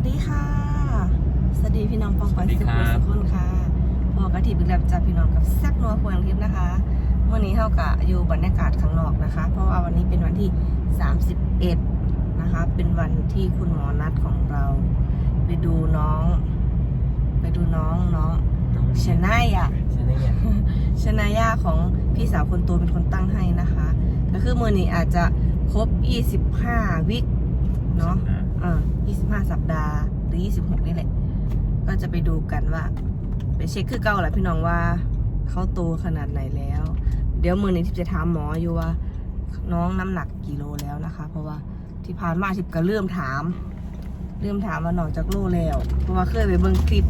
วัสดีค่ะ สวัสดีพี่น้องปองปอยสวัสดีสุครัขุบสุขุนค่ะพอกระถิ่นแบบจากพี่น้องกับแซ่บนัวควงคลิปนะคะ วันนี้เท่ากับอยู่บรรยากาศข้างนอกนะคะ เพราะว่าวันนี้เป็นวันที่ 31 นะคะ เป็นวันที่คุณหมอนัดของเรา ไปดูน้อง ไปดูน้องน้องชนายอะชนะเนี่ยชนายาของพี่สาวคนโตเป็นคนตั้งให้นะคะ ก็คือมือนี้อาจจะครบ 25 วิกเนาะ อ่า25 สัปดาห์หรือ 26 นี่แหละ ก็จะไปดูกันว่า ไปเช็คคือเก่าแหละพี่น้องว่าเขาโตขนาดไหนแล้ว เดี๋ยวมือนี้ทิพย์จะถามหมออยู่ว่า น้องน้ำหนักกี่โลแล้วนะคะ เพราะว่าที่ผ่านมาทิพก็เริ่มถาม เริ่มถามว่าน้องจากโลแล้ว เพราะว่าเคยไปเบิ่งคลิป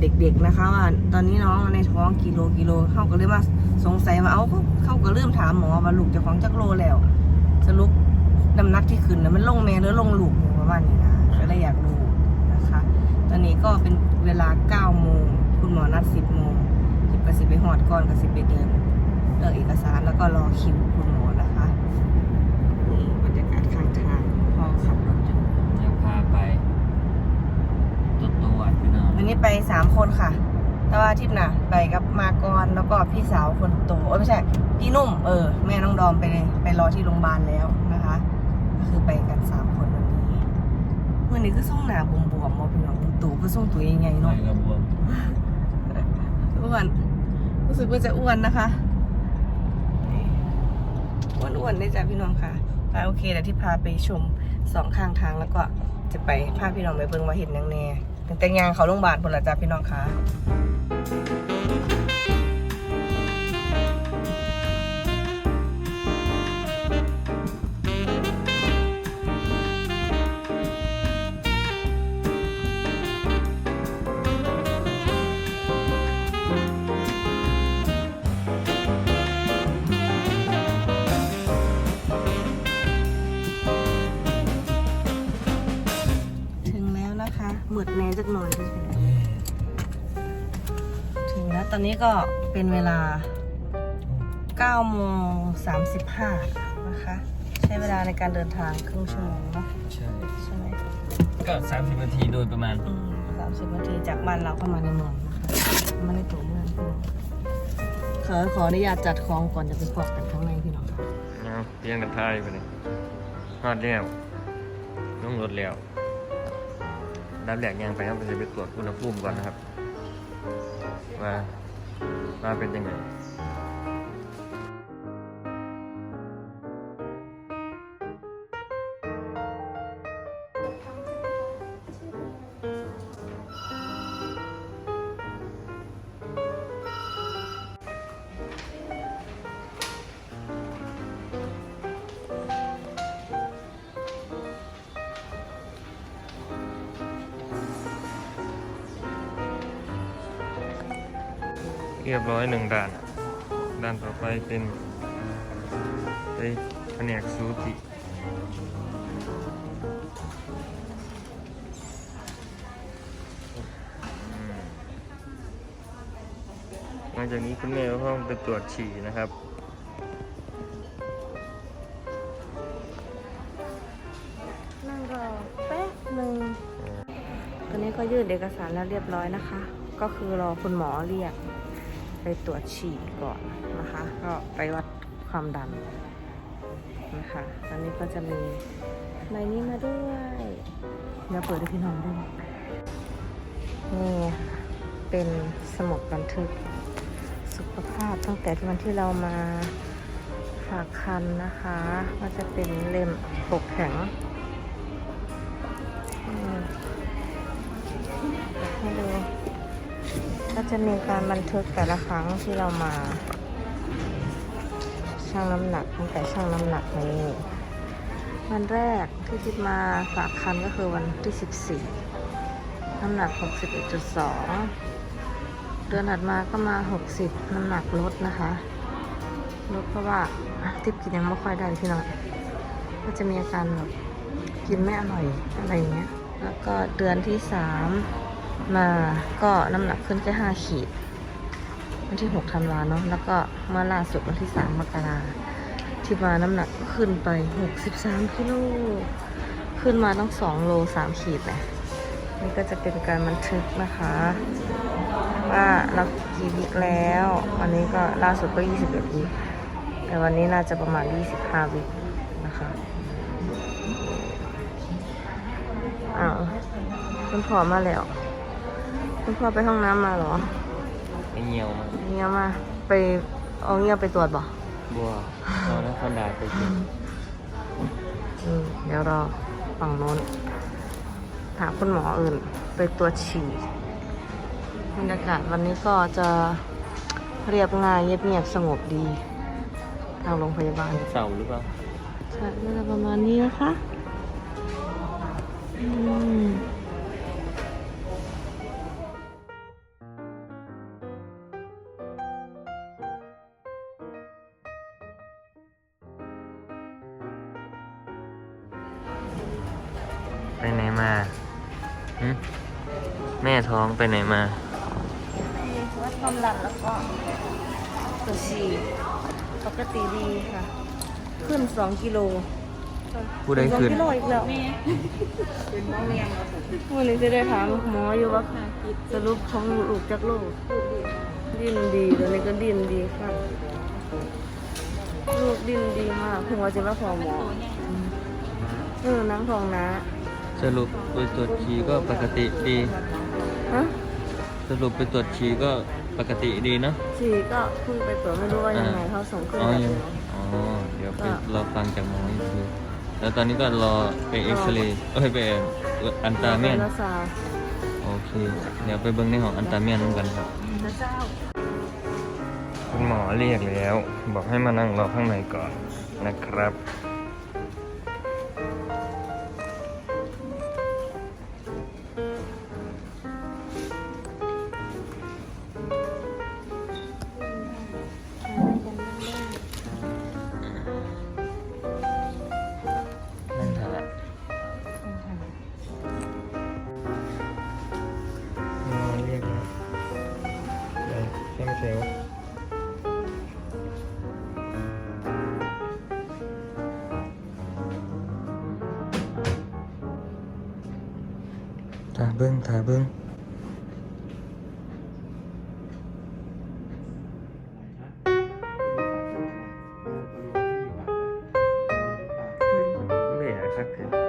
เด็กๆนะคะว่าตอนนี้น้องในท้องกิโลกิโลเขาก็เลยมาสงสัยว่าเอาเขาเขาก็เริ่มถามหมอว่าลูกจะของจากโลแล้ว สรุป น้ำหนักที่ขึ้นนะมันลงแม่หรือลงลูกประมาณนี้นะก็เลยอยากรู้นะคะ ตอนนี้ก็เป็นเวลา9โมงคุณหมอนัด 10โมงทิพย์ก็สิไปหอดก่อนกับสิไปเดินเลือกเอกสารแล้วก็รอคิวคุณหมอนะคะนี่บรรยากาศข้างทางพอขับรถอยู่จะพาไปตัวตัวพี่น้องวันนี้ไปสามคนค่ะ แต่ว่าทิพย์น่ะไปกับมากรแล้วก็พี่สาวคนโตเอ้ยไม่ใช่พี่นุ่มเออแม่น้องดอมไปไปรอที่โรงพยาบาลแล้วนะ คะก็คือไปกันสามคนวันนี้วันนี้ก็ส่งหนาบวมๆมาพี่น้องตู่ก็ส่งตัวใหญ่ๆไปเนาะกระบวมอ้วนรู้สึกว่าจะอ้วนนะคะอ้วนๆได้จ้ะพี่น้องค่ะอ่าโอเคเดี๋ยวที่พาไปชมสองข้างทางแล้วก็จะไปพาพี่น้องไปเบิ่งว่าเห็นยังแน่ตั้งแต่ยางเขาโรงพยาบาลพนละจ้ะพี่น้องค่ะ ตอนนี้ก็เป็นเวลา9โมง35นะคะ ใช้เวลาในการเดินทางครึ่งชั่วโมงเนาะใช่ใช่ไหมก็สามสิบนาทีโดยประมาณอืมสามสิบนาทีจากบ้านเราเข้ามาในเมืองนะคะมาในตัวเมืองพี่น้องขอขออนุญาตจัดของก่อนจะไปพบกันข้างในพี่น้องค่ะเอาเตียงกันทายไปเลยฮอดแล้วต้องรถแล้วรับแหลกยางไปครับเราจะไปตรวจอุณหภูมิก่อนนะครับว่า ว่าเป็นยังไง เรียบร้อยหนึ่งด่าน ด่านต่อไปเป็นไปแผนกสูติหลังจากนี้คุณแม่ก็ต้องไปตรวจฉี่นะครับนั่งรอแป๊บหนึ่งตอนนี้ก็ยื่นเอกสารแล้วเรียบร้อยนะคะ ก็คือรอคุณหมอเรียก ไปตรวจฉี่ก่อนนะคะ ก็ไปวัดความดันนะคะตอนนี้ก็จะมีใบนี้มาด้วย เดี๋ยวเปิดให้พี่น้องดูนี่ค่ะเป็นสมุดบันทึกสุขภาพตั้งแต่วันที่เรามาฝากคันนะคะก็จะเป็นเล่มปกแข็งให้ดู ก็จะมีการบันทึกแต่ละครั้งที่เรามาชั่งน้ำหนักตั้งแต่ชั่งน้ำหนักนี้วันแรกที่จิบมาฝากคันก็คือวันที่ 14 น้ำหนัก 61.2 เดือนถัดมาก็มา 60 น้ำหนักลดนะคะ ลดเพราะว่าทิพกินยังไม่ค่อยได้พี่น้องก็จะมีอาการแบบกินไม่อร่อยอะไรอย่างเงี้ย แล้วก็เดือนที่สา มาก็น้ำหนักขึ้นแค่ห้าขีด วันที่หกธันวาเนาะแล้วก็เมื่อล่าสุดวันที่สามมกราที่มาน้ำหนักขึ้นไปหกสิบสามกิโลขึ้นมาต้องสองโลสามขีดเลยนี่ก็จะเป็นการบันทึกนะคะ ว่าเรากี่วิกแล้ววันนี้ก็ล่าสุดก็21วิกแต่วันนี้น่าจะประมาณ25วิกนะคะอ้าวคุณพอมาแล้ว คุณพ่อไปห้องน้ำมาเหรอไอเงียวมาเงียบมา ไปเอาเงียบไปตรวจบ่บัวเอาแล้วคนด่าไปกินอืมเดี๋ยวรอฝั่งโน้นถามคุณหมออื่น ไปตรวจฉี่บรรยากาศวันนี้ก็จะเรียบง่ายเงียบๆสงบดี ทางโรงพยาบาลเสาหรือเปล่าใช่ก็จะประมาณนี้นะคะ อืม ไปไหนมาหึแม่ท้องไปไหนมา วัดความดันแล้วก็ตรวจฉี่ปกติดีค่ะ ขึ้นสองกิโลผู้ใดสองขึ้นกิโลอีกแล้วเป็นน้องเรียนวันนี้จะได้ถามหมออยู่ว่าสรุปของลูกจากโลกดิ้นดีตอนนี้ก็ดิ้นดีค่ะ ลูกดิ้นดีมากถึงว่าจะมาขอหมอเออนังทองนะ สรุปไปตรวจฉี่ก็ปกติดี ฮะสรุปไปตรวจฉี่ก็ปกติดีเนอะฉี่ก็เพิ่งไปตรวจไม่รู้ว่ายังไงเขาส่งขึ้นอ๋อแบบยังไหนอ๋อเดี๋ยวไปรอฟังจากหมออีกทีแล้วตอนนี้ก็รอไปเอ็กซเรย์เอ้ยไปอันตราเมียน แล้วสาวโอเค เดี๋ยวไปเบิ้งในห้องอันตราเมียนกันครับแล้วเจ้าคุณหมอเรียกแล้ว บอกให้มานั่งรอข้างในก่อนนะครับ เบิ้งถ่ายเบิ้งเบื่อ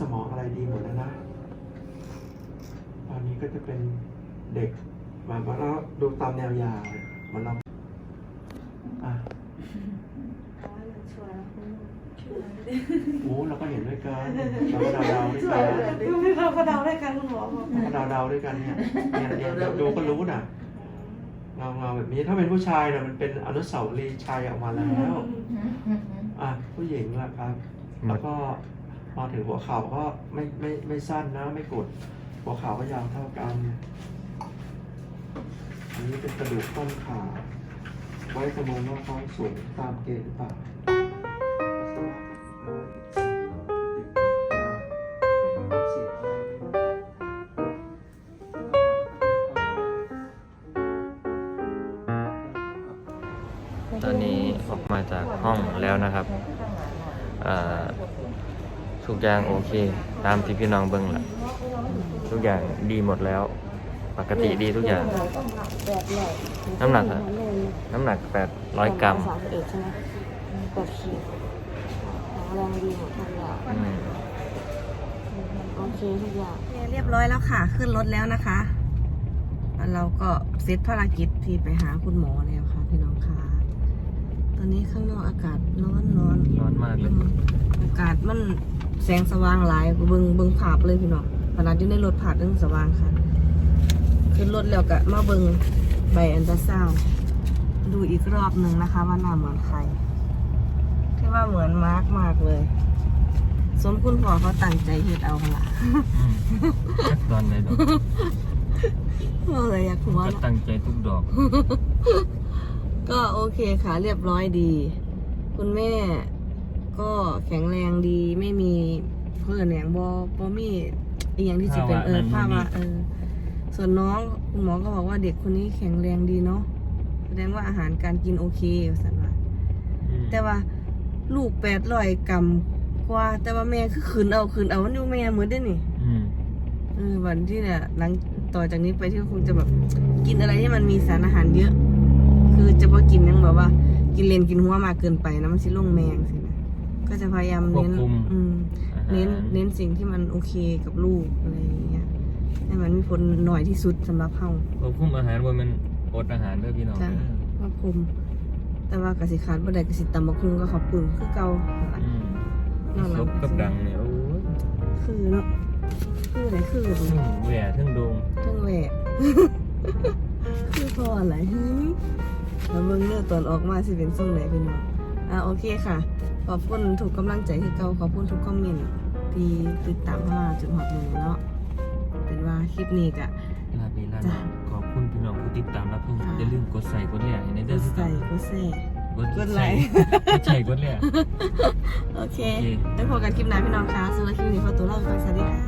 สมองอะไรดีหมดแล้วนะ ตอนนี้ก็จะเป็นเด็กมาแล้วดูตามแนวยาวเหมือนเราอะโอ้เราก็เห็นด้วยกันเราก็เดาเดาด้วยกันเราก็เดาด้วยกันคุณหมอบกราก็เดาเดาด้วยกันเนี่ยเนี่ยเนี่ยดูก็รู้น่ะเงาเงาแบบนี้ถ้าเป็นผู้ชายน่ะมันเป็นอนุสาวรีย์ชายออกมาแล้ว อะผู้หญิงล่ะครับ แล้วก็ มาถึงหัวเข่าก็ไม่ไม่ไม่สั้นนะไม่กด หัวเข่าก็ยาวเท่ากัน อันนี้เป็นกระดูกต้นขา ไว้ประเมินว่าเขาสูงตามเกณฑ์หรือเปล่าตอนนี้ออกมาจากห้องแล้วนะครับอ่า ทุกอย่างโอเค ตามที่พี่น้องเบิ้งแหละทุกอย่างดีหมดแล้ว ปกติดีทุกอย่าง น้ำหนักอะน้ำหนัก800กรัมสามสิบเอ็ดใช่ไหมแปดขีดแรงดีหมดทุกอย่างอืมโอเคทุกอย่างเรียบร้อยแล้วค่ะ ขึ้นรถแล้วนะคะแล้วเราก็เสร็จภารกิจที่ไปหาคุณหมอแล้วค่ะพี่น้องคะตอนนี้ข้างนอกอากาศร้อนร้อนร้อนมากเลย อากาศมัน แสงสว่างหลายเบิงเบิงภาพเลยพี่น้องขนาดอยู่ในรถภาพยังสว่างค่ะขึ้นรถแล้วก็มาเบิงใบอันตราซาวด์ดูอีกรอบหนึ่งนะคะว่าหน้าเหมือนใครที่ว่าเหมือนมาร์กมากเลย สมคุณพ่อเขาตั้งใจเฮ็ดเอาค่ะล่ะอืมจักตอนเลยดอกเราเลยอยากหัวก็เนาะตั้งใจทุกดอก ก็โอเคค่ะเรียบร้อยดี คุณแม่ ก็แข็งแรงดีไม่มีเพื่อนอย่างบอบอมีอีอย่างที่จะเป็นภาวะเออนั้นภาวะนี่เออส่วนน้องคุณหมอก็บอกว่าเด็กคนนี้แข็งแรงดีเนาะแสดงว่าอาหารการกินโอเคสันว่าอืมแต่ว่าลูกแปดร้อยกรัมกว่า แต่ว่าแม่คือขืนเอาขืนเอามันอยู่แม่เหมือนได้อนี่อืมเออวันที่เนี่ยหลังต่อจากนี้ไปที่คงจะแบบกินอะไรที่มันมีสารอาหารเยอะ คือจะพอกินยังแบบว่า กินเลนกินหัวมากเกินไปนะมันสิลงแมงสินะ ก็จะพยายามควบเน้นคุมอืมอาหาร เน้นเน้นสิ่งที่มันโอเคกับลูกอะไรอย่างเงี้ยให้มันมีผลหน่อยที่สุดสำหรับเฮา ควบคุมอาหารบนมันอดอาหารเด้อพี่น้องจ้ะ เด้อว่าคุม แต่ว่ากสิขาดบ่ได้กสิตำบักคุงก็ขอบคุณคือเก่านั่นล่ะอืมนอกหลัซงบกับดังเนี่ยโอ้ยคือเนาะคืออะไรคือทึ่ดิงแหว่ทึ่งโดงทั้งแหวกคือพออะไรฮึแล้วเบิ่งเนื้อตอนออกมาสิเป็นทรงไหนพี่น้องอะโอเคค่ะ ขอบคุณทุกกำลังใจที่เก่าขอบคุณทุกคอมเมนต์ที่ติดตามเข้ามาจนหอดมือเนาะเป็นว่าคลิปนี้กะ ลาบีลาจ้ะ ขอบคุณพี่น้องผู้ติดตามรับชมค่ะอย่าลืมกดใส่กดแหล่ให้ในกเด้อดคือเก่าใส่กดแซ่กดกดไลค์ กดใส่กดแหล่โอเคโอเค แล้วพบกันคลิปหน้าพี่น้องคะสำหรับคลิปนี้ขอตัวลาไปก่อนสวัสดีค่ะสวัสดีครับ